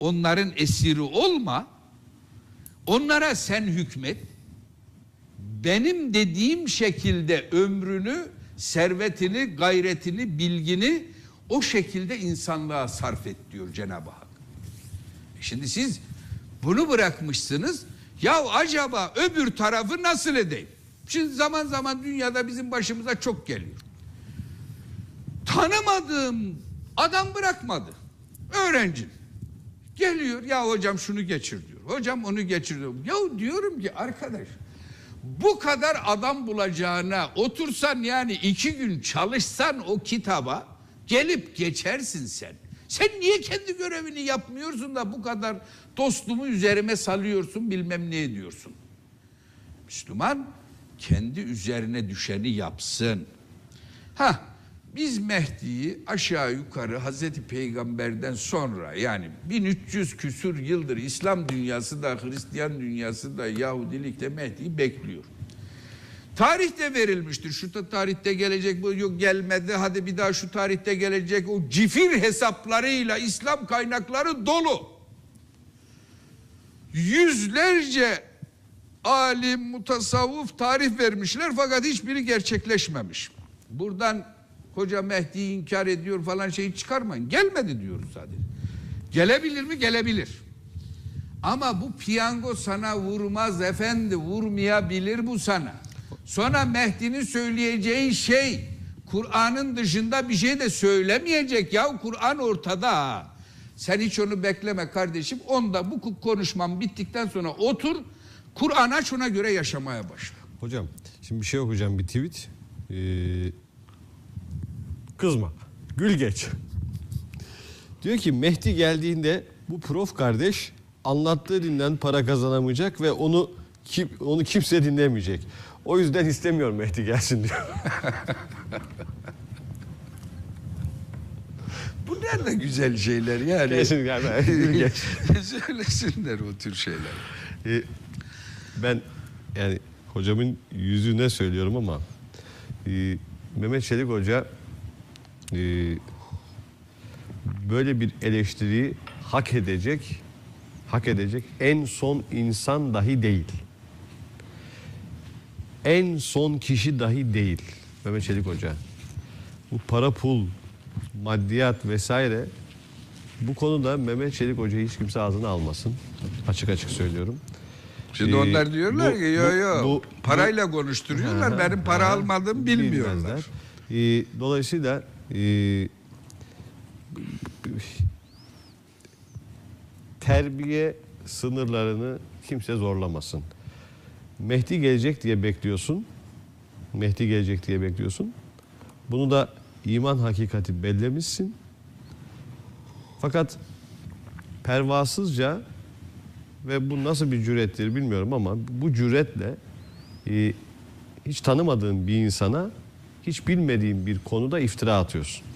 onların esiri olma. Onlara sen hükmet. Benim dediğim şekilde ömrünü, servetini, gayretini, bilgini o şekilde insanlığa sarf et diyor Cenab-ı Hak. E Şimdi siz bunu bırakmışsınız. Ya acaba öbür tarafı nasıl edeyim? Şimdi zaman zaman dünyada bizim başımıza çok geliyor. Tanımadığım adam bırakmadı. Öğrencim. Geliyor ya hocam şunu geçir diyor. Hocam onu geçir diyor. Ya diyorum ki arkadaş bu kadar adam bulacağına otursan yani iki gün çalışsan o kitaba gelip geçersin sen. Sen niye kendi görevini yapmıyorsun da bu kadar dostumu üzerime salıyorsun bilmem ne ediyorsun. Müslüman kendi üzerine düşeni yapsın. Ha biz Mehdi'yi aşağı yukarı Hazreti Peygamber'den sonra yani 1300 küsur yıldır İslam dünyası da Hristiyan dünyası da Yahudilik de Mehdi'yi bekliyor. Tarihte verilmiştir. Şu ta- tarihte gelecek bu yok gelmedi. Hadi bir daha şu tarihte gelecek. O cifir hesaplarıyla İslam kaynakları dolu. Yüzlerce alim, mutasavvuf tarih vermişler fakat hiçbiri gerçekleşmemiş. Buradan Hoca Mehdi'yi inkar ediyor falan şeyi çıkarmayın. Gelmedi diyoruz sadece. Gelebilir mi? Gelebilir. Ama bu piyango sana vurmaz efendi, vurmayabilir bu sana. Sonra Mehdi'nin söyleyeceği şey Kur'an'ın dışında bir şey de söylemeyecek ya Kur'an ortada. Sen hiç onu bekleme kardeşim. Onda bu konuşmam bittikten sonra otur Kur'an aç ona göre yaşamaya başla. Hocam şimdi bir şey okuyacağım bir tweet. Ee, kızma. Gül geç. Diyor ki Mehdi geldiğinde bu prof kardeş anlattığı dinden para kazanamayacak ve onu kim, onu kimse dinlemeyecek. O yüzden istemiyorum Mehdi gelsin diyor. Bu nerede güzel şeyler yani. Kesin yani. Gül geç. Söylesinler o tür şeyler. Ee, ben yani hocamın yüzüne söylüyorum ama e, Mehmet Çelik Hoca böyle bir eleştiriyi hak edecek hak edecek en son insan dahi değil. En son kişi dahi değil Mehmet Çelik Hoca. Bu para pul, maddiyat vesaire bu konuda Mehmet Çelik Hoca hiç kimse ağzına almasın. Açık açık söylüyorum. Şimdi Ee, onlar diyorlar bu- ki yo bu- yo bu- parayla konuşturuyorlar. Ha, Benim para ha, almadığımı bilmiyorlar. bilmezler. Ee, dolayısıyla e, terbiye sınırlarını kimse zorlamasın. Mehdi gelecek diye bekliyorsun. Mehdi gelecek diye bekliyorsun. Bunu da iman hakikati bellemişsin. Fakat pervasızca ve bu nasıl bir cürettir bilmiyorum ama bu cüretle e, hiç tanımadığın bir insana hiç bilmediğin bir konuda iftira atıyorsun.